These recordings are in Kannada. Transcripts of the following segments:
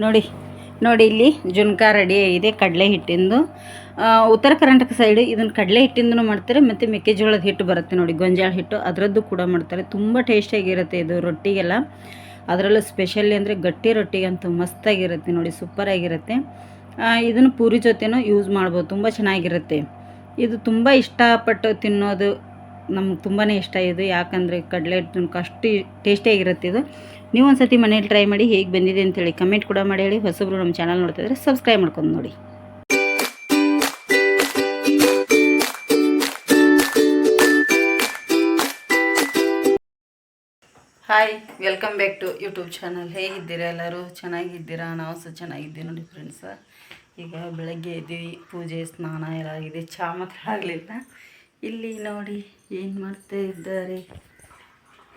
ನೋಡಿ ನೋಡಿ ಇಲ್ಲಿ ಜುನ್ಕ ರೆಡಿ ಆಗಿದೆ ಕಡಲೆ ಹಿಟ್ಟಿಂದು. ಉತ್ತರ ಕರ್ನಾಟಕ ಸೈಡ್ ಇದನ್ನು ಕಡಲೆ ಹಿಟ್ಟಿಂದನೂ ಮಾಡ್ತಾರೆ, ಮತ್ತು ಮೆಕ್ಕೆಜೋಳದ ಹಿಟ್ಟು ಬರುತ್ತೆ ನೋಡಿ, ಗೊಂಜಾಳ ಹಿಟ್ಟು. ಅದರದ್ದು ಕೂಡ ಮಾಡ್ತಾರೆ. ತುಂಬ ಟೇಸ್ಟಿಯಾಗಿರುತ್ತೆ ಇದು ರೊಟ್ಟಿಗೆಲ್ಲ. ಅದರಲ್ಲೂ ಸ್ಪೆಷಲಿ ಅಂದರೆ ಗಟ್ಟಿ ರೊಟ್ಟಿಗಂತೂ ಮಸ್ತಾಗಿರುತ್ತೆ ನೋಡಿ ಸೂಪರಾಗಿರುತ್ತೆ ಇದನ್ನು ಪೂರಿ ಜೊತೆನೂ ಯೂಸ್ ಮಾಡ್ಬೋದು, ತುಂಬ ಚೆನ್ನಾಗಿರುತ್ತೆ. ಇದು ತುಂಬ ಇಷ್ಟಪಟ್ಟು ತಿನ್ನೋದು ನಮ್ಗೆ ತುಂಬಾ ಇಷ್ಟ ಇದು. ಯಾಕಂದರೆ ಕಡಲೆ ಹಿಟ್ಟು ಅಷ್ಟು ಟೇಸ್ಟಿಯಾಗಿರುತ್ತೆ ಇದು. ನೀವು ಒಂದು ಸತಿ ಮನೇಲಿ ಟ್ರೈ ಮಾಡಿ ಹೇಗೆ ಬಂದಿದೆ ಅಂತೇಳಿ ಕಮೆಂಟ್ ಕೂಡ ಮಾಡಿ ಹೇಳಿ. ಹೊಸಬ್ರು ನಮ್ಮ ಚಾನಲ್ ನೋಡ್ತಿದ್ರೆ ಸಬ್ಸ್ಕ್ರೈಬ್ ಮಾಡ್ಕೊಂಡು ನೋಡಿ. Hi welcome back to YouTube channel ಹೇಗಿದ್ದೀರಾ ಎಲ್ಲರೂ? ಚೆನ್ನಾಗಿದ್ದೀರಾ? ನಾವು ಸಹ ಚೆನ್ನಾಗಿದ್ದೀವಿ ನೋಡಿ ಫ್ರೆಂಡ್ಸ ಈಗ ಬೆಳಗ್ಗೆ ಇದ್ದೀವಿ ಪೂಜೆ, ಸ್ನಾನ ಎಲ್ಲ ಆಗಿದೆ. ಚಹಾ ಮಾತ್ರ ಆಗಲಿಲ್ಲ. ಇಲ್ಲಿ ನೋಡಿ ಏನು ಮಾಡ್ತಾ ಇದ್ದಾರೆ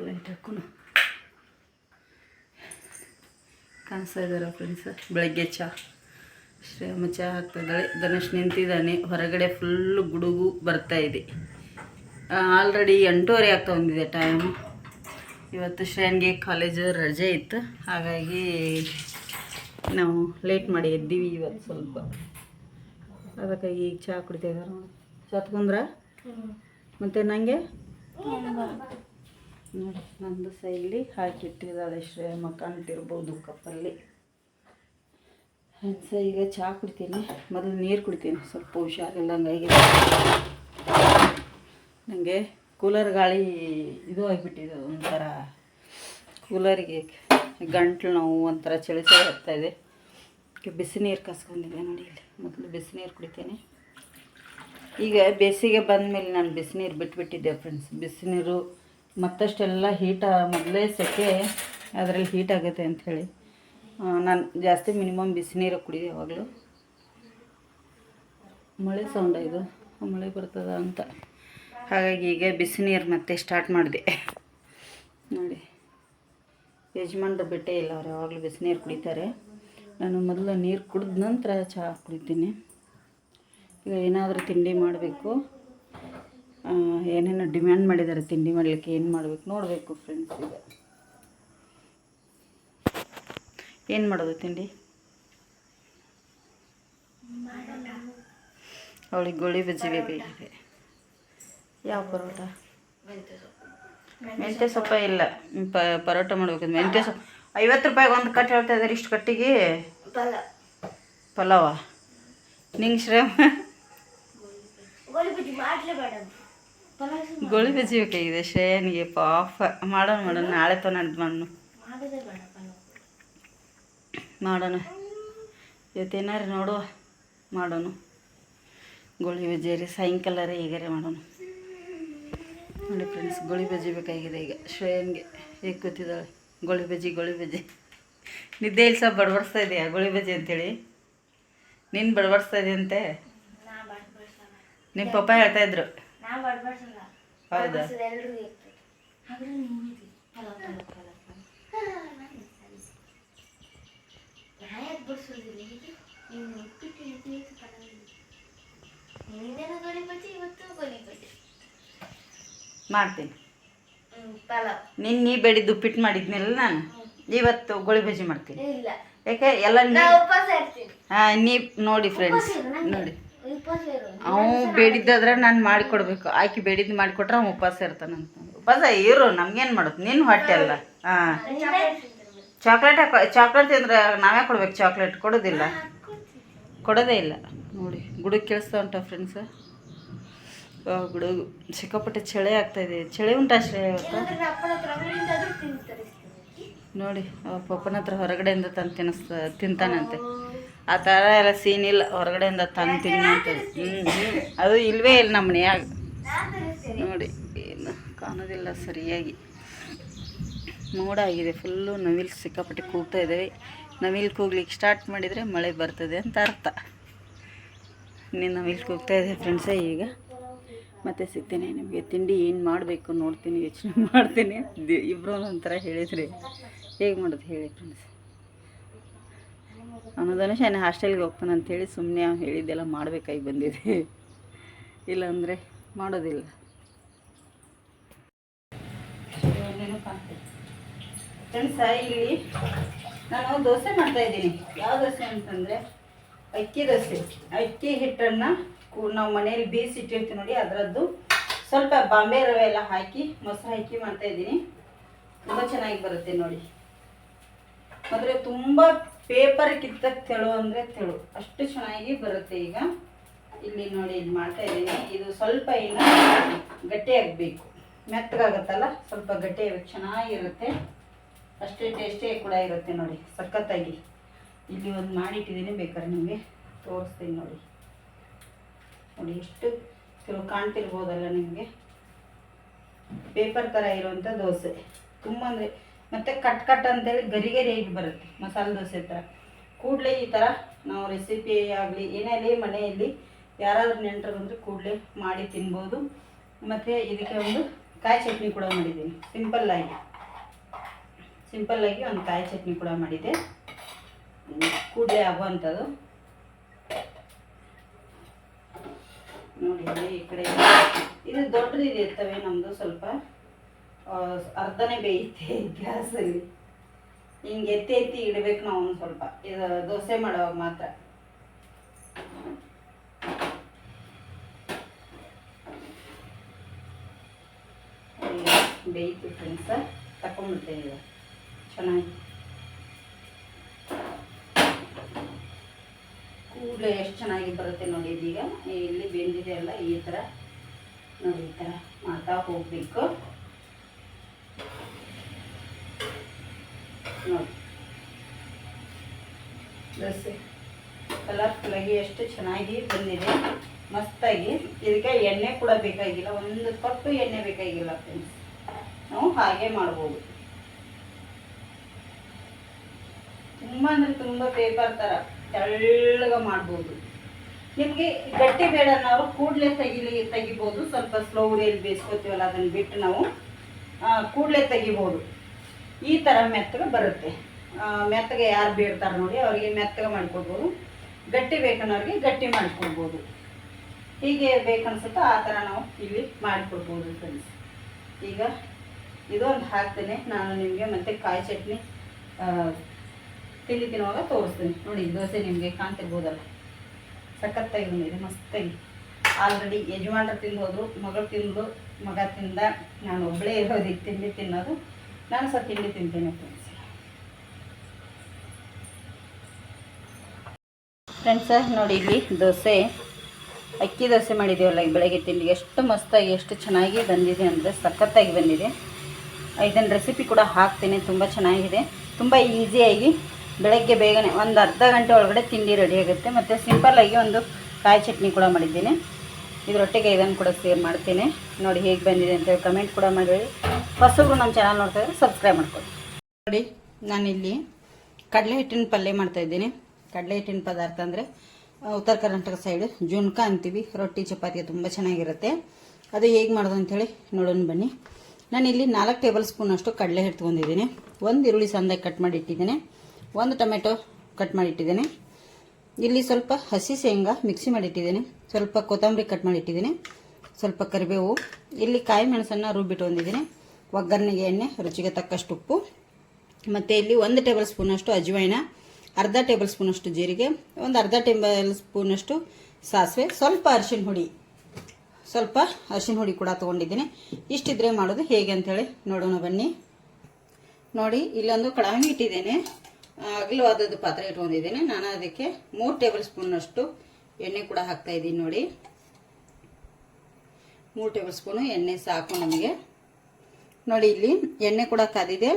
ಲೈಟ್ ಹಾಕೊಂಡು ಕಾಣಿಸ್ತಾ ಇದ್ದಾರೆ ಫ್ರೆಂಡ್ಸ್ ಬೆಳಗ್ಗೆ ಚಹಾ ಶ್ರೇಮ ಚಹಾ ಹಾಕ್ತಿದ್ದಾಳೆ. ಧನುಷ್ ನಿಂತಿದ್ದಾನೆ. ಹೊರಗಡೆ ಫುಲ್ಲು ಗುಡುಗು ಬರ್ತಾ ಇದೆ. ಆಲ್ರೆಡಿ ಎಂಟೂವರೆ ಆಗ್ತಾ ಬಂದಿದೆ ಟೈಮ್ ಇವತ್ತು ಶ್ರೇಯನ್ಗೆ ಕಾಲೇಜು ರಜೆ ಇತ್ತು. ಹಾಗಾಗಿ ನಾವು ಲೇಟ್ ಮಾಡಿ ಎದ್ದೀವಿ ಇವತ್ತು ಸ್ವಲ್ಪ. ಅದಕ್ಕಾಗಿ ಈಗ ಚಹಾ ಕುಡಿತಾ ಇದ್ದಾರೆ ಚತ್ಕೊಂಡ್ರ ಮತ್ತು ನನಗೆ ನೋಡಿ, ನಂದು ಸೈಲಿ ಇಲ್ಲಿ ಹಾಕಿಟ್ಟಿದ್ದಾಳೆ ಶ್ರೇಯ ಕಾಣ್ತಿರ್ಬೋದು ಕಪ್ಪಲ್ಲಿ. ಸಹ ಈಗ ಚಹಾ ಕುಡಿತೀನಿ. ಮೊದಲು ನೀರು ಕುಡಿತೀನಿ, ಸ್ವಲ್ಪ ಹುಷಾರಿಲ್ಲಂಗಾಗಿದೆ ನನಗೆ ಕೂಲರ್ ಗಾಳಿ ಇದು ಆಗಿಬಿಟ್ಟಿದೆ, ಒಂಥರ ಕೂಲರಿಗೆ ಗಂಟ್ಲು ನೋವು ಒಂಥರ ಚಳಿ ಚಳಿ ಇದೆ. ಬಿಸಿ ನೀರು ಕಸ್ಕೊಂಡಿದೆ ನೋಡಿ ಇಲ್ಲಿ, ಮೊದಲು ಬಿಸಿ ನೀರು ಕುಡಿತೀನಿ. ಈಗ ಬೇಸಿಗೆ ಬಂದಮೇಲೆ ನಾನು ಬಿಸಿನೀರು ಬಿಟ್ಬಿಟ್ಟಿದ್ದೆ ಫ್ರೆಂಡ್ಸ್ ಬಿಸಿನೀರು ಮತ್ತಷ್ಟೆಲ್ಲ ಹೀಟ ಮೊದಲೇ ಸೆಕೆ ಅದರಲ್ಲಿ ಹೀಟ್ ಆಗುತ್ತೆ ಅಂಥೇಳಿ ನಾನು ಜಾಸ್ತಿ ಮಿನಿಮಮ್ ಬಿಸಿನೀರು ಕುಡಿದೆ ಯಾವಾಗಲೂ. ಮಳೆ ಸೌಂಡ ಇದು. ಮಳೆ ಬರ್ತದ ಅಂತ. ಹಾಗಾಗಿ ಈಗ ಬಿಸಿನೀರು ಮತ್ತೆ ಸ್ಟಾರ್ಟ್ ಮಾಡಿದೆ. ನೋಡಿ. ಯಜಮಾನ್ರ ಬೆಟ್ಟೆ ಇಲ್ಲ ಅವ್ರು ಯಾವಾಗಲೂ ಬಿಸಿನೀರು ಕುಡಿತಾರೆ. ನಾನು ಮೊದಲು ನೀರು ಕುಡಿದ ನಂತರ ಚಹಾ ಕುಡಿತೀನಿ. ಈಗ ಏನಾದರೂ ತಿಂಡಿ ಮಾಡಬೇಕು. ಏನೇನೋ ಡಿಮ್ಯಾಂಡ್ ಮಾಡಿದ್ದಾರೆ ತಿಂಡಿ ಮಾಡಲಿಕ್ಕೆ ಏನು ಮಾಡಬೇಕು ನೋಡಬೇಕು ಫ್ರೆಂಡ್ಸ್ ಈಗ. ಏನು ಮಾಡೋದು ತಿಂಡಿ? ಅವಳಿಗೆ ಗೋಳಿ ಬಜ್ಜಿ ಬೇಕಿದೆ. ಯಾವ ಪರೋಟ? ಮೆಂತ್ಯ ಸೊಪ್ಪ ಇಲ್ಲ. ಪರೋಟ ಮಾಡಬೇಕು. ಮೆಂತ್ಯ ಸೊಪ್ಪು. ಐವತ್ತು ರೂಪಾಯಿಗೆ ಒಂದು ಕಟ್ಟು ಹೇಳ್ತಾ ಇದ್ದಾರೆ ಇಷ್ಟು ಕಟ್ಟಿಗೆ? ಪಲಾವ? ನಿಂಗೆ ಶ್ರಮ? ಗೋಳಿ ಬಜ್ಜಿ ಬೇಕಾಗಿದೆ ಶ್ರೇಯನಿಗೆ ಪಾಪ. ಮಾಡೋಣ ಮಾಡೋಣ ನಾಳೆ ತೋ ನಡ್ದು ಮಣ್ಣು ಮಾಡೋಣ. ಇವತ್ತೇನಾರು ನೋಡುವ. ಮಾಡೋಣ. ಗೋಳಿ ಬಜ್ಜಿ ರೀ ಸಾಯಂಕಾಲ ರೀ ಈಗರೇ ಮಾಡೋಣ. ನೋಡಿ ಫ್ರೆಂಡ್ಸ್ ಗೋಳಿ ಬಜ್ಜಿ ಬೇಕಾಗಿದೆ ಈಗ. ಶ್ರೇಯನ್ಗೆ ಈಗ ಕೂತಿದ್ದಾಳೆ ಗೋಳಿ ಬಜ್ಜಿ ಗೋಳಿ ಬಜ್ಜಿ ನಿದ್ದೆ ಇಲ್ಲಿ ಸ್ವಲ್ಪ ಬಡಬಡಿಸ್ತಾ ಇದೆಯಾ ಗೋಳಿ ಬಜ್ಜಿ ಅಂತೇಳಿ? ನೀನು ಬಡಬಡಿಸ್ತಾ ಇದೆಯಂತೆ? ನಿಮ್ಮ ಪಪ್ಪ ಹೌದಾ? ಮಾಡ್ತೀನಿ. ನಿನ್ನ ನೀ ಬೇಡಿದ್ದು ಉಪ್ಪಿಟ್ಟು ಮಾಡಿದ್ನಲ್ಲ ನಾನು? ಇವತ್ತು ಗೋಳಿ ಬಜ್ಜಿ ಮಾಡ್ತೀನಿ. ಇಲ್ಲ. ಯಾಕೆ ಎಲ್ಲ ನೀ ಉಪವಾಸ ಇರ್ತೀನಿ. ಹಾಂ ನೀ ನೋಡಿ ಫ್ರೆಂಡ್ಸ್ ನೋಡಿ. ಉಪವಾಸ ಇರು ಅವು ಬೇಡಿದ್ದಾದ್ರೆ ನಾನು ಮಾಡಿಕೊಡ್ಬೇಕು. ಆಕಿ ಬೇಡಿದ್ದು ಮಾಡಿಕೊಟ್ರೆ ಅವ್ನು ಉಪವಾಸ ಇರ್ತಾನಂತ. ಉಪವಾಸ ಇರು ನಮ್ಗೇನು ಮಾಡೋದು? ನಿನ್ನ ಹೊಟ್ಟೆ ಅಲ್ಲ. ಹಾಂ. ಚಾಕ್ಲೇಟ್ ಹಾಕೋ ಚಾಕ್ಲೇಟ್ ತಿಂದ್ರೆ ನಾವೇ ಕೊಡ್ಬೇಕು ಚಾಕ್ಲೇಟ್? ಕೊಡೋದಿಲ್ಲ. ಕೊಡೋದೇ ಇಲ್ಲ. ನೋಡಿ ಗುಡುಗ್ ಕೇಳಿಸ್ತಾ ಉಂಟ ಫ್ರೆಂಡ್ಸ್ ಗುಡುಗು ಸಿಕ್ಕಾಪಟ್ಟೆ ಚಳಿ ಆಗ್ತಾಯಿದೆ ಚಳಿ ಉಂಟಾ ಶ್ರೇಯ ನೋಡಿ ಪಪ್ಪನ ಹತ್ರ ಹೊರಗಡೆಯಿಂದ ತಂದು ತಿನ್ನಿಸ್ತಾ ತಿಂತಾನಂತೆ. ಆ ಥರ ಎಲ್ಲ ಇಲ್ಲ. ಹೊರಗಡೆಯಿಂದ ತಂದು ತಿನ್ನಂತದ್ದು ಹ್ಞೂ ಅದು ಇಲ್ಲವೇ ಇಲ್ಲ ನಮ್ಮ ಮನೆಯಾಗ. ನೋಡಿ, ಏನು ಕಾಣೋದಿಲ್ಲ ಸರಿಯಾಗಿ. ಮೋಡ ಆಗಿದೆ. ಫುಲ್ಲು ನವಿಲು ಸಿಕ್ಕಾಪಟ್ಟೆ ಕೂಗ್ತಾ ಇದ್ದೇವೆ ನವಿಲು ಕೂಗ್ಲಿಕ್ಕೆ ಸ್ಟಾರ್ಟ್ ಮಾಡಿದರೆ ಮಳೆ ಬರ್ತದೆ ಅಂತ ಅರ್ಥ. ನೀನು ನವಿಲು ಕೂಗ್ತಾ ಇದೆ ಫ್ರೆಂಡ್ಸೇ ಈಗ. ಮತ್ತೆ ಸಿಗ್ತೇನೆ. ನಿಮಗೆ ತಿಂಡಿ ಏನು ಮಾಡಬೇಕು ನೋಡ್ತೀನಿ, ಯೋಚನೆ ಮಾಡ್ತೀನಿ ಇಬ್ಬರು ಒಂಥರ ಹೇಳಿದ್ರಿ. ಹೇಗೆ ಮಾಡೋದು ಹೇಳಿ ಫ್ರೆಂಡ್ಸ್ ಅನ್ನೋದನ್ನು ಶಾನೆ ಹಾಸ್ಟೆಲ್ಗೆ ಹೋಗ್ತಾನೆ ಅಂಥೇಳಿ ಸುಮ್ಮನೆ ಅವ್ನು ಹೇಳಿದ್ದೆಲ್ಲ ಮಾಡಬೇಕಾಗಿ ಬಂದಿದೆ. ಇಲ್ಲಾಂದರೆ ಮಾಡೋದಿಲ್ಲ. ಫ್ರೆಂಡ್ಸ ಇಲ್ಲಿ ನಾನು ದೋಸೆ ಮಾಡ್ತಾ ಇದ್ದೀನಿ. ಯಾವ ದೋಸೆ ಅಂತಂದರೆ ಅಕ್ಕಿ ದೋಸೆ. ಅಕ್ಕಿ ಹಿಟ್ಟನ್ನು ನಾವು ಮನೆಯಲ್ಲಿ ಬೇಯಿಸಿಟ್ಟಿರ್ತೀವಿ ನೋಡಿ, ಅದರದ್ದು ಸ್ವಲ್ಪ ಬಾಂಬೆ ರವೆ ಎಲ್ಲ ಹಾಕಿ ಮೊಸರು ಹಾಕಿ ಮಾಡ್ತಾ ಇದ್ದೀನಿ. ತುಂಬ ಚೆನ್ನಾಗಿ ಬರುತ್ತೆ ನೋಡಿ. ಆದರೆ ತುಂಬ ಪೇಪರ್ ಕಿತ್ತ ತೆಳು ಅಂದರೆ ತೆಳು. ಅಷ್ಟು ಚೆನ್ನಾಗಿ ಬರುತ್ತೆ ಈಗ. ಇಲ್ಲಿ ನೋಡಿ ಇದು ಮಾಡ್ತಾ ಇದ್ದೀನಿ. ಇದು ಸ್ವಲ್ಪ ಇನ್ನು ಗಟ್ಟಿಯಾಗಬೇಕು ಮೆತ್ತಗಾಗತ್ತಲ್ಲ? ಸ್ವಲ್ಪ ಗಟ್ಟಿಯಾಗಬೇಕು ಚೆನ್ನಾಗಿರುತ್ತೆ. ಅಷ್ಟೇ ಟೇಸ್ಟೇ ಕೂಡ ಇರುತ್ತೆ ನೋಡಿ, ಸಖತ್ತಾಗಿ. ಇಲ್ಲಿ ಒಂದು ಮಾಡಿಟ್ಟಿದ್ದೀನಿ ಬೇಕಾದ್ರೆ ನಿಮಗೆ ತೋರಿಸ್ತೀನಿ ನೋಡಿ. ನೋಡಿ ಎಷ್ಟು ಕೆಲವು ಕಾಣ್ತಿರ್ಬೋದಲ್ಲ ನಿಮಗೆ? ಪೇಪರ್ ಥರ ಇರುವಂಥ ದೋಸೆ. ತುಂಬ ಅಂದರೆ ಮತ್ತು ಕಟ್ ಕಟ್ ಅಂತೇಳಿ ಗರಿ ಆಗಿ ಬರುತ್ತೆ, ಮಸಾಲೆ ದೋಸೆ ಥರ ಕೂಡಲೇ ಈ ಥರ ನಾವು ರೆಸಿಪಿ ಆಗಲಿ, ಏನೇ ಮನೆಯಲ್ಲಿ ಯಾರಾದರೂ ನೆಂಟರು ಬಂದರೆ ಕೂಡಲೇ ಮಾಡಿ ತಿನ್ಬೋದು. ಮತ್ತು ಇದಕ್ಕೆ ಒಂದು ಕಾಯಿ ಚಟ್ನಿ ಕೂಡ ಮಾಡಿದ್ದೀನಿ ಸಿಂಪಲ್ಲಾಗಿ ಸಿಂಪಲ್ಲಾಗಿ ಒಂದು ಕಾಯಿ ಚಟ್ನಿ ಕೂಡ ಮಾಡಿದೆ ಕೂಡಲೇ ಆಗುವಂಥದ್ದು. ನೋಡಿ, ಈ ಕಡೆ ಇದು ದೊಡ್ಡದಿದೆ ತವೆ ನಮ್ಮದು ಸ್ವಲ್ಪ. ಅರ್ಧನೇ ಬೇಯುತ್ತೆ ಗ್ಯಾಸಲ್ಲಿ. ಹಿಂಗೆ ಎತ್ತಿ ಎತ್ತಿ ಇಡಬೇಕು ನಾವು ಒಂದು ಸ್ವಲ್ಪ. ಇದು ದೋಸೆ ಮಾಡೋವಾಗ ಮಾತ್ರ. ಬೇಯಿತು ಫ್ರೆಂಡ್ಸ ತಕೊಂಡ್ಬಿಡ್ತೇನೆ ಈಗ. ಚೆನ್ನಾಗಿ. ಕೂಡಲೇ ಎಷ್ಟು ಚೆನ್ನಾಗಿ ಬರುತ್ತೆ ನೋಡಿ ಇದೀಗ. ಇಲ್ಲಿ ಬೆಂದಿದೆ ಅಲ್ಲ ಈ ಥರ ನೋಡಿ ಈ ಥರ ಮಾಡ್ತಾ ಹೋಗಬೇಕು. ದೋಸೆ. ಕಲರ್ಫುಲ್ಲಾಗಿ ಎಷ್ಟು ಚೆನ್ನಾಗಿ ಬಂದಿದೆ. ಮಸ್ತಾಗಿ. ಇದಕ್ಕೆ ಎಣ್ಣೆ ಕೂಡ ಬೇಕಾಗಿಲ್ಲ. ಒಂದು ಕಟ್ಟು ಎಣ್ಣೆ ಬೇಕಾಗಿಲ್ಲ ಫ್ರೆಂಡ್ಸ್ ನಾವು ಹಾಗೆ ಮಾಡ್ಬೋದು. ತುಂಬ ಅಂದರೆ ತುಂಬ ಪೇಪರ್ ಥರ ತೆಳ್ಳಗ ಮಾಡ್ಬೋದು. ನಿಮಗೆ ಗಟ್ಟಿ ಬೇಡ ನಾವು ಕೂಡಲೇ ತೆಗಿಲಿ, ತೆಗಿಬೋದು. ಸ್ವಲ್ಪ ಸ್ಲೋ ಉರಿಯಲ್ಲಿ ಬೇಯಿಸ್ಕೊತೀವಲ್ಲ ಅದನ್ನು ಬಿಟ್ಟು ನಾವು ಕೂಡಲೇ ತೆಗಿಬೋದು. ಈ ಥರ ಮೆತ್ತಗೆ ಬರುತ್ತೆ. ಮೆತ್ತಗೆ ಯಾರು ಬೇಡ್ತಾರೆ ನೋಡಿ, ಅವರಿಗೆ ಮೆತ್ತಗೆ ಮಾಡ್ಕೊಡ್ಬೋದು. ಗಟ್ಟಿ ಬೇಕನ್ನೋರಿಗೆ ಗಟ್ಟಿ ಮಾಡಿಕೊಡ್ಬೋದು. ಹೀಗೆ ಬೇಕನ್ಸುತ್ತೋ ಆ ಥರ ನಾವು ಇಲ್ಲಿ ಮಾಡಿಕೊಡ್ಬೋದು ಫ್ರೆಂಡ್ಸ್ ಈಗ ಇದೊಂದು ಹಾಕ್ತೇನೆ. ನಾನು ನಿಮಗೆ ಮತ್ತೆ ಕಾಯಿ ಚಟ್ನಿ ತಿಂಡಿ ತಿನ್ನುವಾಗ ತೋರಿಸ್ತೀನಿ. ನೋಡಿ, ದೋಸೆ ನಿಮಗೆ ಕಾಣ್ತಿರ್ಬೋದಲ್ಲ. ಸಖತ್ತಾಗಿ ಬಂದಿದೆ, ಮಸ್ತಾಗಿ. ಆಲ್ರೆಡಿ ಯಜಮಾನ್ರು ತಿಂದು ಹೋದ್ರು ಮಗಳು ತಿಂದು, ಮಗ ತಿಂದ, ನಾನು ಒಬ್ಬಳೇ ಇರೋದಿಕ್ಕೆ ತಿಂಡಿ ತಿನ್ನೋದು. ನಾನು ಸಹ ತಿಂಡಿ ತಿಂತೇನೆ ಫ್ರೆಂಡ್ಸ್ ಫ್ರೆಂಡ್ಸ ನೋಡಿ ಇಲ್ಲಿ ದೋಸೆ. ಅಕ್ಕಿ ದೋಸೆ ಮಾಡಿದ್ದೀವಲ್ಲ ಬೆಳಗ್ಗೆ ತಿಂಡಿ ಎಷ್ಟು ಮಸ್ತಾಗಿ, ಎಷ್ಟು ಚೆನ್ನಾಗಿ ಬಂದಿದೆ ಅಂದರೆ ಸಖತ್ತಾಗಿ ಬಂದಿದೆ. ಇದನ್ನು ರೆಸಿಪಿ ಕೂಡ ಹಾಕ್ತೀನಿ, ತುಂಬ ಚೆನ್ನಾಗಿದೆ. ತುಂಬ ಈಸಿಯಾಗಿ ಬೆಳಗ್ಗೆ ಬೇಗನೆ ಒಂದು ಅರ್ಧ ಗಂಟೆ ಒಳಗಡೆ ತಿಂಡಿ ರೆಡಿ ಆಗುತ್ತೆ. ಮತ್ತು ಸಿಂಪಲ್ಲಾಗಿ ಒಂದು ಕಾಯಿ ಚಟ್ನಿ ಕೂಡ ಮಾಡಿದ್ದೀನಿ. ಇದರೊಟ್ಟಿಗೆ ಇದನ್ನು ಕೂಡ ಸೇರ್ ಮಾಡ್ತೀನಿ. ನೋಡಿ ಹೇಗೆ ಬಂದಿದೆ ಅಂತೇಳಿ ಕಮೆಂಟ್ ಕೂಡ ಮಾಡಿ. ಹೊಸಬ್ರು ನಮ್ಮ ಚಾನಲ್ ನೋಡ್ತಾ ಇದ್ರೆ ಸಬ್ಸ್ಕ್ರೈಬ್ ಮಾಡ್ಕೊಳ್ಳಿ. ನೋಡಿ, ನಾನಿಲ್ಲಿ ಕಡಲೆ ಹಿಟ್ಟಿನ ಪಲ್ಯ ಮಾಡ್ತಾಯಿದ್ದೀನಿ ಕಡಲೆ ಹಿಟ್ಟಿನ ಪದಾರ್ಥ ಅಂದರೆ ಉತ್ತರ ಕರ್ನಾಟಕ ಸೈಡು ಜುಣ್ಕ ಅಂತೀವಿ. ರೊಟ್ಟಿ ಚಪಾತಿ ತುಂಬ ಚೆನ್ನಾಗಿರುತ್ತೆ. ಅದು ಹೇಗೆ ಮಾಡೋದು ಅಂಥೇಳಿ ನೋಡೋಣ ಬನ್ನಿ. ನಾನಿಲ್ಲಿ ನಾಲ್ಕು ಟೇಬಲ್ ಸ್ಪೂನ್ ಅಷ್ಟು ಕಡಲೆ ಹಿಟ್ಟು ತೊಗೊಂಡಿದ್ದೀನಿ. ಒಂದು ಈರುಳ್ಳಿ ಸಣ್ಣದಾಗಿ ಕಟ್ ಮಾಡಿ ಇಟ್ಟಿದ್ದೀನಿ. ಒಂದು ಟೊಮೆಟೊ ಕಟ್ ಮಾಡಿ ಇಟ್ಟಿದ್ದೀನಿ. ಇಲ್ಲಿ ಸ್ವಲ್ಪ ಹಸಿ ಶೇಂಗಾ ಮಿಕ್ಸಿ ಮಾಡಿ ಇಟ್ಟಿದ್ದೀನಿ. ಸ್ವಲ್ಪ ಕೊತ್ತಂಬರಿ ಕಟ್ ಮಾಡಿ ಇಟ್ಟಿದ್ದೀನಿ. ಸ್ವಲ್ಪ ಕರಿಬೇವು. ಇಲ್ಲಿ ಕಾಯಿ ಮೆಣಸನ್ನು ರುಬ್ಬಿಟ್ಕೊಂಡಿದ್ದೀನಿ ಒಗ್ಗರಣೆಗೆ ಎಣ್ಣೆ, ರುಚಿಗೆ ತಕ್ಕಷ್ಟು ಉಪ್ಪು. ಮತ್ತು ಇಲ್ಲಿ ಒಂದು ಟೇಬಲ್ ಸ್ಪೂನಷ್ಟು ಅಜ್ವೈನ ಅರ್ಧ ಟೇಬಲ್ ಸ್ಪೂನಷ್ಟು ಜೀರಿಗೆ, ಒಂದು ಅರ್ಧ ಟೇಬಲ್ ಸ್ಪೂನಷ್ಟು ಸಾಸಿವೆ, ಸ್ವಲ್ಪ ಅರಿಶಿನ ಹುಡಿ. ಸ್ವಲ್ಪ ಅರಿಶಿನ ಹುಡಿ ಕೂಡ ತೊಗೊಂಡಿದ್ದೀನಿ. ಇಷ್ಟಿದ್ರೆ ಮಾಡೋದು ಹೇಗೆ ಅಂಥೇಳಿ ನೋಡೋಣ ಬನ್ನಿ. ನೋಡಿ, ಇಲ್ಲೊಂದು ಕಡಾಯಿ ಇಟ್ಟಿದ್ದೇನೆ. ಅಗಲವಾದದ್ದು ಪಾತ್ರೆ ಇಟ್ಕೊಂಡಿದ್ದೇನೆ. ನಾನು ಅದಕ್ಕೆ ಮೂರು ಟೇಬಲ್ ಸ್ಪೂನಷ್ಟು ಎಣ್ಣೆ ಕೂಡ ಹಾಕ್ತಾ ಇದ್ದೀನಿ ನೋಡಿ. ಮೂರು ಟೇಬಲ್ ಸ್ಪೂನು ಎಣ್ಣೆ ಸಾಕು ನಮಗೆ. ನೋಡಿ ಇಲ್ಲಿ ಎಣ್ಣೆ ಕೂಡ ಕಾದಿದೆ,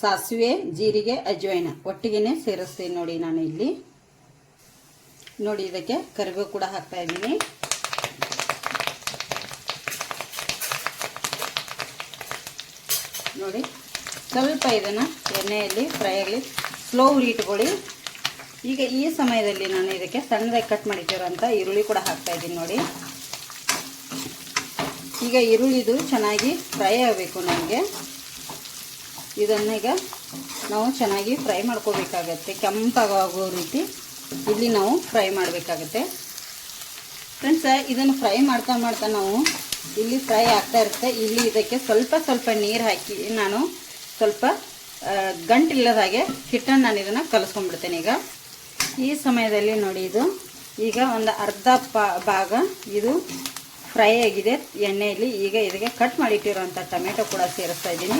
ಸಾಸಿವೆ, ಜೀರಿಗೆ ಅಜ್ವೈನ ಒಟ್ಟಿಗೆನೆ ಸೇರಿಸ್ತೀನಿ ನೋಡಿ ನಾನು ಇಲ್ಲಿ. ನೋಡಿ ಇದಕ್ಕೆ ಕರಿಬೇವು ಕೂಡ ಹಾಕ್ತಾ ಇದ್ದೀನಿ. ನೋಡಿ ಸ್ವಲ್ಪ ಇದನ್ನು ಎಣ್ಣೆಯಲ್ಲಿ ಫ್ರೈ ಆಗಲಿ, ಸ್ಲೋ ಉರಿ ಇಟ್ಕೊಳ್ಳಿ. ಈಗ ಈ ಸಮಯದಲ್ಲಿ ನಾನು ಇದಕ್ಕೆ ಸಣ್ಣದಾಗಿ ಕಟ್ ಮಾಡಿಟ್ಟಿರೋಂಥ ಈರುಳ್ಳಿ ಕೂಡ ಹಾಕ್ತಾ ಇದ್ದೀನಿ ನೋಡಿ. ಈಗ ಈರುಳ್ಳಿದು ಚೆನ್ನಾಗಿ ಫ್ರೈ ಆಗಬೇಕು ನಮಗೆ. ಇದನ್ನು ಈಗ ನಾವು ಚೆನ್ನಾಗಿ ಫ್ರೈ ಮಾಡ್ಕೋಬೇಕಾಗತ್ತೆ, ಕೆಂಪಾಗೋ ರೀತಿ ಇಲ್ಲಿ ನಾವು ಫ್ರೈ ಮಾಡಬೇಕಾಗತ್ತೆ. ಫ್ರೆಂಡ್ಸ, ಇದನ್ನು ಫ್ರೈ ಮಾಡ್ತಾ ಮಾಡ್ತಾ ನಾವು ಇಲ್ಲಿ ಫ್ರೈ ಆಗ್ತಾ ಇರುತ್ತೆ. ಇಲ್ಲಿ ಇದಕ್ಕೆ ಸ್ವಲ್ಪ ಸ್ವಲ್ಪ ನೀರು ಹಾಕಿ ನಾನು ಸ್ವಲ್ಪ ಗಂಟಿಲ್ಲದ ಹಾಗೆ ಹಿಟ್ಟನ್ನು ನಾನು ಇದನ್ನು ಕಲಿಸ್ಕೊಂಡ್ಬಿಡ್ತೇನೆ ಈಗ. ಈ ಸಮಯದಲ್ಲಿ ನೋಡಿ ಇದು. ಈಗ ಒಂದು ಅರ್ಧ ಭಾಗ ಇದು ಫ್ರೈ ಆಗಿದೆ. ಎಣ್ಣೆಯಲ್ಲಿ ಈಗ ಇದಕ್ಕೆ ಕಟ್ ಮಾಡಿಟ್ಟಿರೋಂಥ ಟೊಮೆಟೊ ಕೂಡ ಸೇರಿಸ್ತಾ ಇದ್ದೀನಿ.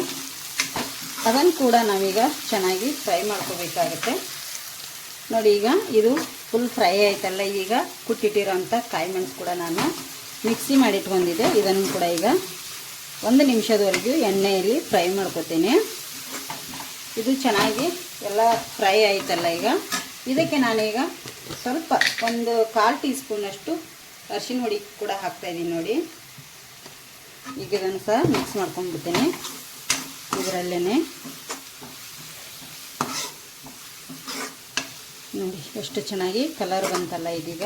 ಅದನ್ನು ಕೂಡ ನಾವೀಗ ಚೆನ್ನಾಗಿ ಫ್ರೈ ಮಾಡ್ಕೋಬೇಕಾಗುತ್ತೆ. ನೋಡಿ, ಈಗ ಇದು ಫುಲ್ ಫ್ರೈ ಆಯ್ತಲ್ಲ, ಈಗ ಕುಟ್ಟಿಟ್ಟಿರೋಂಥ ಕಾಯಿ ಮೆಣಸು ಕೂಡ ನಾನು ಮಿಕ್ಸಿ ಮಾಡಿಟ್ಕೊಂಡಿದ್ದೆ. ಇದನ್ನು ಕೂಡ ಈಗ ಒಂದು ನಿಮಿಷದವರೆಗೂ ಎಣ್ಣೆಯಲ್ಲಿ ಫ್ರೈ ಮಾಡ್ಕೊತೀನಿ. ಇದು ಚೆನ್ನಾಗಿ ಎಲ್ಲ ಫ್ರೈ ಆಯ್ತಲ್ಲ ಈಗ. ಇದಕ್ಕೆ ನಾನೀಗ ಸ್ವಲ್ಪ ಒಂದು ಕಾಲು ಟೀ ಸ್ಪೂನಷ್ಟು ಅರಿಶಿನ ಹುಡಿ ಕೂಡ ಹಾಕ್ತಾಯಿದ್ದೀನಿ ನೋಡಿ. ಈಗ ಇದನ್ನು ಸಹ ಮಿಕ್ಸ್ ಮಾಡ್ಕೊಂಡ್ಬಿಡ್ತೀನಿ. ಇದರಲ್ಲೇ ನೋಡಿ, ಎಷ್ಟು ಚೆನ್ನಾಗಿ ಕಲರ್ ಬಂತಲ್ಲ ಇದೀಗ.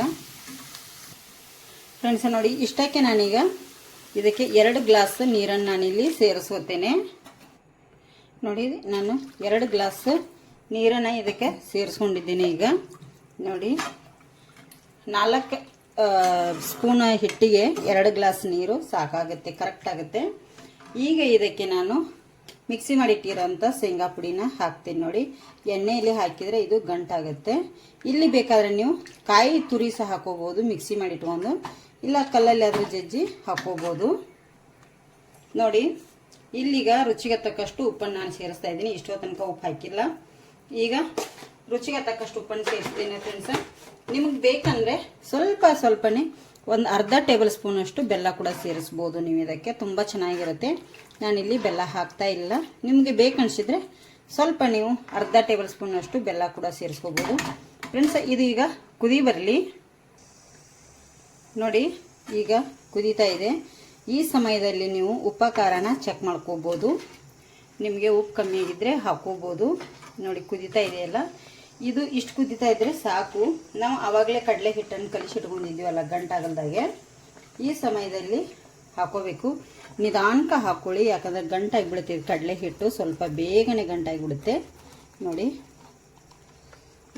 ಫ್ರೆಂಡ್ಸ್, ನೋಡಿ, ಇಷ್ಟಕ್ಕೆ ನಾನೀಗ ಇದಕ್ಕೆ ಎರಡು ಗ್ಲಾಸ್ ನೀರನ್ನು ನಾನಿಲ್ಲಿ ಸೇರಿಸ್ಕೋತೇನೆ ನೋಡಿ, ನಾನು ಎರಡು ಗ್ಲಾಸ್ ನೀರನ್ನು ಇದಕ್ಕೆ ಸೇರಿಸ್ಕೊಂಡಿದ್ದೀನಿ ಈಗ. ನೋಡಿ, ನಾಲ್ಕು ಸ್ಪೂನ್ ಹಿಟ್ಟಿಗೆ ಎರಡು ಗ್ಲಾಸ್ ನೀರು ಸಾಕಾಗುತ್ತೆ ಕರೆಕ್ಟ್ ಆಗುತ್ತೆ. ಈಗ ಇದಕ್ಕೆ ನಾನು ಮಿಕ್ಸಿ ಮಾಡಿಟ್ಟಿರೋಂಥ ಶೇಂಗಾ ಪುಡಿನ ಹಾಕ್ತೀನಿ ನೋಡಿ. ಎಣ್ಣೆಯಲ್ಲಿ ಹಾಕಿದರೆ ಇದು ಗಂಟಾಗುತ್ತೆ. ಇಲ್ಲಿ ಬೇಕಾದರೆ ನೀವು ಕಾಯಿ ತುರಿ ಸಹ ಹಾಕೋಬೋದು ಮಿಕ್ಸಿ ಮಾಡಿಟ್ಕೊಂಡು. ಇಲ್ಲ ಕಲ್ಲಲ್ಲಿ ಅದ್ರ ಜಜ್ಜಿ ಹಾಕೋಬೋದು ನೋಡಿ, ಇಲ್ಲಿಗ ರುಚಿಗೆ ತಕ್ಕಷ್ಟು ಉಪ್ಪನ್ನು ನಾನು ಸೇರಿಸ್ತಾ ಇದ್ದೀನಿ. ಇಷ್ಟೋ ತನಕ ಉಪ್ಪು ಹಾಕಿಲ್ಲ. ಈಗ ರುಚಿಗೆ ತಕ್ಕಷ್ಟು ಉಪ್ಪನ್ನು ಸೇರಿಸ್ತೀನಿ ಫ್ರೆಂಡ್ಸ್ ನಿಮಗೆ ಬೇಕಂದರೆ ಸ್ವಲ್ಪ ಸ್ವಲ್ಪನೇ ಒಂದು ಅರ್ಧ ಟೇಬಲ್ ಸ್ಪೂನಷ್ಟು ಬೆಲ್ಲ ಕೂಡ ಸೇರಿಸ್ಬೋದು ನೀವು ಇದಕ್ಕೆ. ತುಂಬ ಚೆನ್ನಾಗಿರುತ್ತೆ. ನಾನಿಲ್ಲಿ ಬೆಲ್ಲ ಹಾಕ್ತಾ ಇಲ್ಲ. ನಿಮಗೆ ಬೇಕನ್ಸಿದ್ರೆ ಸ್ವಲ್ಪ ನೀವು ಅರ್ಧ ಟೇಬಲ್ ಸ್ಪೂನಷ್ಟು ಬೆಲ್ಲ ಕೂಡ ಸೇರಿಸ್ಕೋಬೋದು. ಫ್ರೆಂಡ್ಸ್ ಇದು ಈಗ ಕುದಿ ಬರಲಿ. ನೋಡಿ, ಈಗ ಕುದೀತಾ ಇದೆ. ಈ ಸಮಯದಲ್ಲಿ ನೀವು ಉಪ್ಪ ಖಾರನ ಚೆಕ್ ಮಾಡ್ಕೋಬೋದು. ನಿಮಗೆ ಉಪ್ಪು ಕಮ್ಮಿ ಆಗಿದ್ದರೆ ಹಾಕೋಬೋದು. ನೋಡಿ, ಕುದೀತಾ ಇದೆಯಲ್ಲ? ಇದು ಇಷ್ಟು ಕುದಿತಾ ಇದ್ದರೆ ಸಾಕು. ನಾವು ಆವಾಗಲೇ ಕಡಲೆ ಹಿಟ್ಟನ್ನು ಕಲಿಸಿಟ್ಕೊಂಡಿದ್ದೀವಲ್ಲ ಗಂಟಾಗಲ್ದಾಗೆ ಈ ಸಮಯದಲ್ಲಿ ಹಾಕೋಬೇಕು. ನಿಧಾನಕ ಹಾಕ್ಕೊಳ್ಳಿ ಯಾಕಂದರೆ ಗಂಟಾಗಿ ಬಿಡುತ್ತೆ ಕಡಲೆ ಹಿಟ್ಟು. ಸ್ವಲ್ಪ ಬೇಗನೆ ಗಂಟಾಗಿಬಿಡುತ್ತೆ. ನೋಡಿ,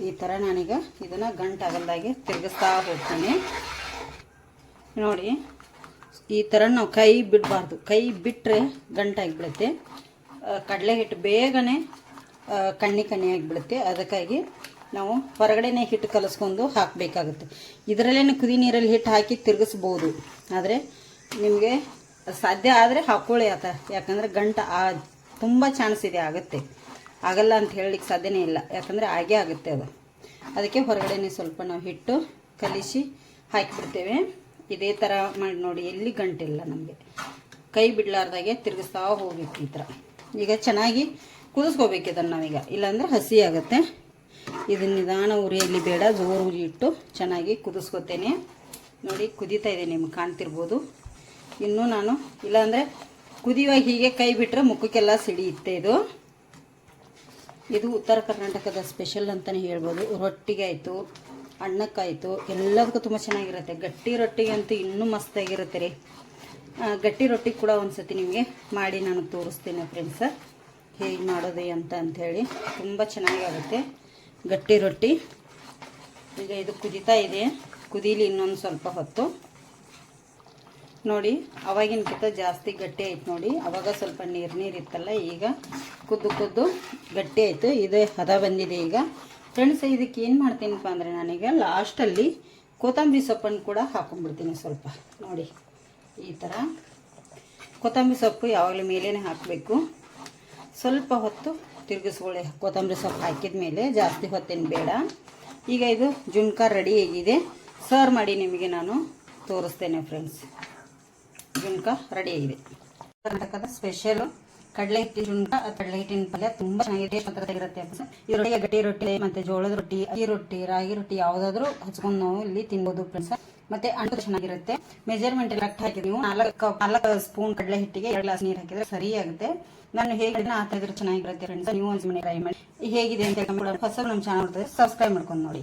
ಈ ಥರ ನಾನೀಗ ಇದನ್ನು ಗಂಟಾಗಲ್ದಾಗೆ ತಿರುಗಿಸ್ತಾ ಹೋಗ್ತೀನಿ. ನೋಡಿ, ಈ ಥರ ನಾವು ಕೈ ಬಿಡಬಾರ್ದು. ಕೈ ಬಿಟ್ಟರೆ ಗಂಟಾಗಿಬಿಡುತ್ತೆ. ಕಡಲೆ ಹಿಟ್ಟು ಬೇಗನೆ ಕಣ್ಣಿ ಕಣ್ಣಿ ಆಗಿಬಿಡುತ್ತೆ ಅದಕ್ಕಾಗಿ ನಾವು ಹೊರಗಡೆನೇ ಹಿಟ್ಟು ಕಲಸ್ಕೊಂಡು ಹಾಕಬೇಕಾಗುತ್ತೆ. ಇದರಲ್ಲೇ ಕುದಿ ನೀರಲ್ಲಿ ಹಿಟ್ಟು ಹಾಕಿ ತಿರುಗಿಸ್ಬೋದು. ಆದರೆ ನಿಮಗೆ ಸಾಧ್ಯ ಆದರೆ ಹಾಕ್ಕೊಳ್ಳಿ ಆತ. ಯಾಕಂದರೆ ಗಂಟ ಆ ತುಂಬ ಚಾನ್ಸ್ ಇದೆ ಆಗುತ್ತೆ. ಆಗಲ್ಲ ಅಂತ ಹೇಳಲಿಕ್ಕೆ ಸಾಧ್ಯನೇ ಇಲ್ಲ. ಯಾಕಂದರೆ ಆಗೇ ಆಗುತ್ತೆ ಅದು. ಅದಕ್ಕೆ ಹೊರಗಡೆನೇ ಸ್ವಲ್ಪ ನಾವು ಹಿಟ್ಟು ಕಲಿಸಿ ಹಾಕಿಬಿಡ್ತೇವೆ. ಇದೇ ಥರ ಮಾಡಿ ನೋಡಿ, ಎಲ್ಲಿ ಗಂಟಿಲ್ಲ ನಮಗೆ. ಕೈ ಬಿಡಲಾರ್ದಾಗೆ ತಿರುಗಿಸ್ತಾ ಹೋಗಿತ್ತು ಈ ಥರ ಈಗ ಚೆನ್ನಾಗಿ ಕುದಿಸ್ಕೋಬೇಕು ಇದನ್ನು ನಾವೀಗ. ಇಲ್ಲಾಂದರೆ ಹಸಿ ಆಗುತ್ತೆ. ಇದು ನಿಧಾನ ಉರಿಯಲ್ಲಿ ಬೇಡ, ಜೋರು ಉರಿ ಇಟ್ಟು ಚೆನ್ನಾಗಿ ಕುದಿಸ್ಕೋತೇನೆ. ನೋಡಿ, ಕುದೀತಾ ಇದೆ, ನಿಮ್ಗೆ ಕಾಣ್ತಿರ್ಬೋದು. ಇನ್ನೂ ನಾನು, ಇಲ್ಲಾಂದರೆ ಕುದಿಯುವಾಗ ಹೀಗೆ ಕೈ ಬಿಟ್ಟರೆ ಮುಖಕ್ಕೆಲ್ಲ ಸಿಡಿಯುತ್ತೆ ಇದು. ಇದು ಉತ್ತರ ಕರ್ನಾಟಕದ ಸ್ಪೆಷಲ್ ಅಂತಲೇ ಹೇಳ್ಬೋದು. ರೊಟ್ಟಿಗೆ ಆಯಿತು ಅನ್ನಕ್ಕಾಯಿತು ಎಲ್ಲದಕ್ಕೂ ತುಂಬ ಚೆನ್ನಾಗಿರುತ್ತೆ. ಗಟ್ಟಿ ರೊಟ್ಟಿಗೆ ಅಂತೂ ಇನ್ನೂ ಮಸ್ತಾಗಿರುತ್ತೆ ರೀ. ಗಟ್ಟಿ ರೊಟ್ಟಿ ಕೂಡ ಒಂದು ಸತಿ ನಿಮಗೆ ಮಾಡಿ ನಾನು ತೋರಿಸ್ತೀನಿ ಫ್ರೆಂಡ್ಸ ಹೇಗೆ ಮಾಡೋದು ಅಂತ ಅಂಥೇಳಿ ತುಂಬ ಚೆನ್ನಾಗಾಗುತ್ತೆ. ಗಟ್ಟಿ ರೊಟ್ಟಿ. ಈಗ ಇದು ಕುದಿತಾ ಇದೆ. ಕುದೀಲಿ ಇನ್ನೊಂದು ಸ್ವಲ್ಪ ಹೊತ್ತು. ನೋಡಿ ಅವಾಗಿನಕ್ಕಿಂತ ಜಾಸ್ತಿ ಗಟ್ಟಿ ಆಯ್ತು ನೋಡಿ. ಅವಾಗ ಸ್ವಲ್ಪ ನೀರು ನೀರು ಇತ್ತಲ್ಲ, ಈಗ ಕುದ್ದು ಕುದ್ದು ಗಟ್ಟಿ ಆಯಿತು. ಇದೇ ಹದ ಬಂದಿದೆ ಈಗ. ಫ್ರೆಂಡ್ಸ್ ಇದಕ್ಕೆ ಏನು ಮಾಡ್ತೀನಪ್ಪ ಅಂದರೆ ನಾನೀಗ ಲಾಸ್ಟಲ್ಲಿ ಕೊತ್ತಂಬರಿ ಸೊಪ್ಪನ್ನು ಕೂಡ ಹಾಕೊಂಡ್ಬಿಡ್ತೀನಿ ಸ್ವಲ್ಪ. ನೋಡಿ, ಈ ಥರ ಕೊತ್ತಂಬರಿ ಸೊಪ್ಪು ಯಾವಾಗಲೂ ಮೇಲೇ ಹಾಕಬೇಕು. ಸ್ವಲ್ಪ ಹೊತ್ತು ತಿರುಗಿಸ್ಕೊಳ್ಳಿ. ಕೊತ್ತಂಬರಿ ಸೊಪ್ಪು ಹಾಕಿದ ಮೇಲೆ ಜಾಸ್ತಿ ಹೊತ್ತೇನು ಬೇಡ. ಈಗ ಇದು ಜುಣ್ಕ ರೆಡಿ ಆಗಿದೆ. ಸರ್ವ್ ಮಾಡಿ ನಿಮಗೆ ನಾನು ತೋರಿಸ್ತೇನೆ ಫ್ರೆಂಡ್ಸ್ ಜುಣ್ಕ ರೆಡಿ ಆಗಿದೆ. ಕರ್ನಾಟಕದ ಸ್ಪೆಷಲ್ ಕಡಲೆ ಹಿಟ್ಟಿನ ಜುಣ್ಕ ಕಡಲೆ ಹಿಟ್ಟಿನ ಪಲ್ಯ ತುಂಬ ಚೆನ್ನಾಗಿದೆ ಇರುತ್ತೆ ಈ ರೊಟ್ಟಿಗೆ ಗಟ್ಟಿ ರೊಟ್ಟಿ, ಮತ್ತೆ ಜೋಳದ ರೊಟ್ಟಿ ಅಕ್ಕಿ ರೊಟ್ಟಿ, ರಾಗಿ ರೊಟ್ಟಿ ಯಾವುದಾದ್ರೂ ಹಚ್ಕೊಂಡು ನಾವು ಇಲ್ಲಿ ತಿನ್ಬೋದು ಫ್ರೆಂಡ್ಸ್ ಮತ್ತೆ ಅಂಟು ಚೆನ್ನಾಗಿರುತ್ತೆ. ಮೆಜರ್ಮೆಂಟ್ ಕರೆಕ್ಟ್ ಹಾಕಿದ್ವಿ ನೀವು ನಾಲ್ಕು ನಾಲ್ಕು ಸ್ಪೂನ್ ಕಡಲೆ ಹಿಟ್ಟಿಗೆ ಎರಡು ಗ್ಲಾಸ್ ನೀರು ಹಾಕಿದ್ರೆ ಸರಿ ಆಗುತ್ತೆ. ನಾನು ಹೇಗೆ ಆ ತೆಗೆದ್ರೆ ಚೆನ್ನಾಗಿರುತ್ತೆ ಫ್ರೆಂಡ್ಸ್ ನೀವು ಒಂದು ಮನೆ ಟ್ರೈ ಮಾಡಿ. ಹೇಗಿದೆ ಅಂತ ಹೇಳ್ಕೊಂಡು ಹೊಸ ನಮ್ಮ ಚಾನಲ್ ಸಬ್ಸ್ಕ್ರೈಬ್ ಮಾಡ್ಕೊಂಡು ನೋಡಿ.